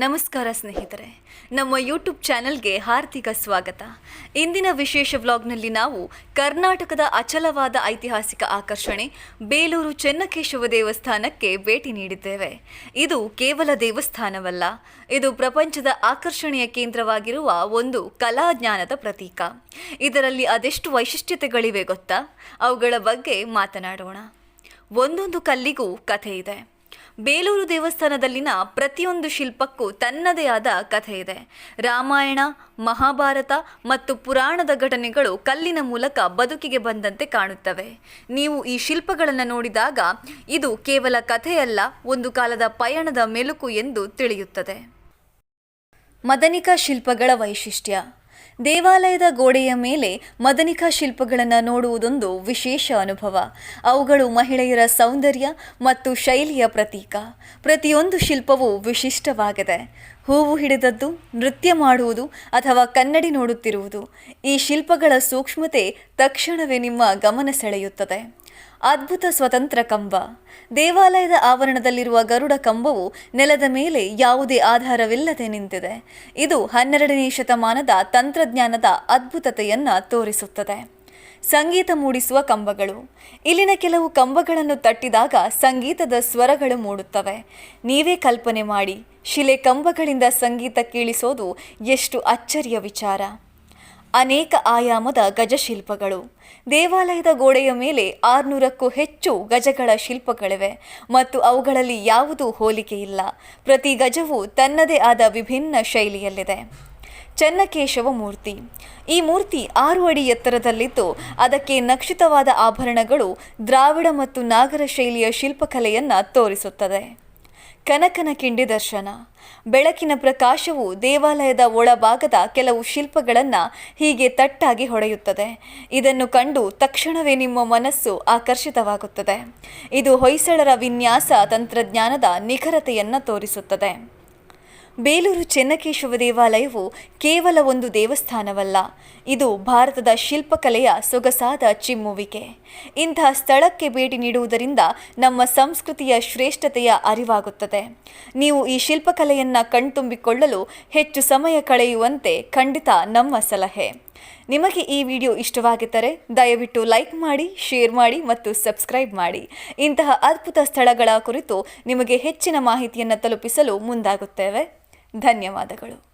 ನಮಸ್ಕಾರ ಸ್ನೇಹಿತರೆ, ನಮ್ಮ ಯೂಟ್ಯೂಬ್ ಚಾನೆಲ್ಗೆ ಹಾರ್ದಿಕ ಸ್ವಾಗತ. ಇಂದಿನ ವಿಶೇಷ ವ್ಲಾಗ್ನಲ್ಲಿ ನಾವು ಕರ್ನಾಟಕದ ಅಚಲವಾದ ಐತಿಹಾಸಿಕ ಆಕರ್ಷಣೆ ಬೇಲೂರು ಚೆನ್ನಕೇಶವ ದೇವಸ್ಥಾನಕ್ಕೆ ಭೇಟಿ ನೀಡಿದ್ದೇವೆ. ಇದು ಕೇವಲ ದೇವಸ್ಥಾನವಲ್ಲ, ಇದು ಪ್ರಪಂಚದ ಆಕರ್ಷಣೆಯ ಕೇಂದ್ರವಾಗಿರುವ ಒಂದು ಕಲಾಜ್ಞಾನದ ಪ್ರತೀಕ. ಇದರಲ್ಲಿ ಅದೆಷ್ಟು ವೈಶಿಷ್ಟ್ಯತೆಗಳಿವೆ ಗೊತ್ತಾ? ಅವುಗಳ ಬಗ್ಗೆ ಮಾತನಾಡೋಣ. ಒಂದೊಂದು ಕಲ್ಲಿಗೂ ಕಥೆ ಇದೆ. ಬೇಲೂರು ದೇವಸ್ಥಾನದಲ್ಲಿನ ಪ್ರತಿಯೊಂದು ಶಿಲ್ಪಕ್ಕೂ ತನ್ನದೇ ಆದ ಕಥೆ ಇದೆ. ರಾಮಾಯಣ, ಮಹಾಭಾರತ ಮತ್ತು ಪುರಾಣದ ಘಟನೆಗಳು ಕಲ್ಲಿನ ಮೂಲಕ ಬದುಕಿಗೆ ಬಂದಂತೆ ಕಾಣುತ್ತವೆ. ನೀವು ಈ ಶಿಲ್ಪಗಳನ್ನು ನೋಡಿದಾಗ ಇದು ಕೇವಲ ಕಥೆಯಲ್ಲ, ಒಂದು ಕಾಲದ ಪಯಣದ ಮೆಲುಕು ಎಂದು ತಿಳಿಯುತ್ತದೆ. ಮದನಿಕಾ ಶಿಲ್ಪಗಳ ವೈಶಿಷ್ಟ್ಯ. ದೇವಾಲಯದ ಗೋಡೆಯ ಮೇಲೆ ಮದನಿಕಾ ಶಿಲ್ಪಗಳನ್ನು ನೋಡುವುದೊಂದು ವಿಶೇಷ ಅನುಭವ. ಅವುಗಳು ಮಹಿಳೆಯರ ಸೌಂದರ್ಯ ಮತ್ತು ಶೈಲಿಯ ಪ್ರತೀಕ. ಪ್ರತಿಯೊಂದು ಶಿಲ್ಪವೂ ವಿಶಿಷ್ಟವಾಗಿದೆ. ಹೂವು ಹಿಡಿದದ್ದು, ನೃತ್ಯ ಮಾಡುವುದು ಅಥವಾ ಕನ್ನಡಿ ನೋಡುತ್ತಿರುವುದು. ಈ ಶಿಲ್ಪಗಳ ಸೂಕ್ಷ್ಮತೆ ತಕ್ಷಣವೇ ನಿಮ್ಮ ಗಮನ ಸೆಳೆಯುತ್ತದೆ. ಅದ್ಭುತ ಸ್ವತಂತ್ರ ಕಂಬ. ದೇವಾಲಯದ ಆವರಣದಲ್ಲಿರುವ ಗರುಡ ಕಂಬವು ನೆಲದ ಮೇಲೆ ಯಾವುದೇ ಆಧಾರವಿಲ್ಲದೆ ನಿಂತಿದೆ. ಇದು ಹನ್ನೆರಡನೇ ಶತಮಾನದ ತಂತ್ರಜ್ಞಾನದ ಅದ್ಭುತತೆಯನ್ನು ತೋರಿಸುತ್ತದೆ. ಸಂಗೀತ ಮೂಡಿಸುವ ಕಂಬಗಳು. ಇಲ್ಲಿನ ಕೆಲವು ಕಂಬಗಳನ್ನು ತಟ್ಟಿದಾಗ ಸಂಗೀತದ ಸ್ವರಗಳು ಮೂಡುತ್ತವೆ. ನೀವೇ ಕಲ್ಪನೆ ಮಾಡಿ, ಶಿಲೆ ಕಂಬಗಳಿಂದ ಸಂಗೀತ ಕೇಳಿಸೋದು ಎಷ್ಟು ಅಚ್ಚರಿಯ ವಿಚಾರ. ಅನೇಕ ಆಯಾಮದ ಗಜಶಿಲ್ಪಗಳು. ದೇವಾಲಯದ ಗೋಡೆಯ ಮೇಲೆ ಆರುನೂರಕ್ಕೂ ಹೆಚ್ಚು ಗಜಗಳ ಶಿಲ್ಪಗಳಿವೆ ಮತ್ತು ಅವುಗಳಲ್ಲಿ ಯಾವುದೂ ಹೋಲಿಕೆಯಿಲ್ಲ ಪ್ರತಿ ಗಜವು ತನ್ನದೇ ಆದ ವಿಭಿನ್ನ ಶೈಲಿಯಲ್ಲಿದೆ. ಚೆನ್ನಕೇಶವ ಮೂರ್ತಿ. ಈ ಮೂರ್ತಿ ಆರು ಅಡಿ ಎತ್ತರದಲ್ಲಿದ್ದು, ಅದಕ್ಕೆ ನಕ್ಷಿತವಾದ ಆಭರಣಗಳು ದ್ರಾವಿಡ ಮತ್ತು ನಾಗರ ಶೈಲಿಯ ಶಿಲ್ಪಕಲೆಯನ್ನು ತೋರಿಸುತ್ತದೆ. ಕನಕನ ಕಿಂಡಿ ದರ್ಶನ. ಬೆಳಕಿನ ಪ್ರಕಾಶವು ದೇವಾಲಯದ ಒಳಭಾಗದ ಕೆಲವು ಶಿಲ್ಪಗಳನ್ನು ಹೀಗೆ ತಟ್ಟಾಗಿ ಹೊಡೆಯುತ್ತದೆ. ಇದನ್ನು ಕಂಡು ತಕ್ಷಣವೇ ನಿಮ್ಮ ಮನಸ್ಸು ಆಕರ್ಷಿತವಾಗುತ್ತದೆ. ಇದು ಹೊಯ್ಸಳರ ವಿನ್ಯಾಸ ತಂತ್ರಜ್ಞಾನದ ನಿಖರತೆಯನ್ನು ತೋರಿಸುತ್ತದೆ. ಬೇಲೂರು ಚೆನ್ನಕೇಶವ ದೇವಾಲಯವು ಕೇವಲ ಒಂದು ದೇವಸ್ಥಾನವಲ್ಲ, ಇದು ಭಾರತದ ಶಿಲ್ಪಕಲೆಯ ಸೊಗಸಾದ ಚಿಮ್ಮುವಿಕೆ. ಇಂತಹ ಸ್ಥಳಕ್ಕೆ ಭೇಟಿ ನೀಡುವುದರಿಂದ ನಮ್ಮ ಸಂಸ್ಕೃತಿಯ ಶ್ರೇಷ್ಠತೆಯ ಅರಿವಾಗುತ್ತದೆ. ನೀವು ಈ ಶಿಲ್ಪಕಲೆಯನ್ನು ಕಣ್ತುಂಬಿಕೊಳ್ಳಲು ಹೆಚ್ಚು ಸಮಯ ಕಳೆಯುವಂತೆ ಖಂಡಿತ ನಮ್ಮ ಸಲಹೆ. ನಿಮಗೆ ಈ ವಿಡಿಯೋ ಇಷ್ಟವಾಗಿದ್ದರೆ ದಯವಿಟ್ಟು ಲೈಕ್ ಮಾಡಿ, ಶೇರ್ ಮಾಡಿ ಮತ್ತು ಸಬ್ಸ್ಕ್ರೈಬ್ ಮಾಡಿ. ಇಂತಹ ಅದ್ಭುತ ಸ್ಥಳಗಳ ಕುರಿತು ನಿಮಗೆ ಹೆಚ್ಚಿನ ಮಾಹಿತಿಯನ್ನು ತಲುಪಿಸಲು ಮುಂದಾಗುತ್ತೇವೆ. ಧನ್ಯವಾದಗಳು.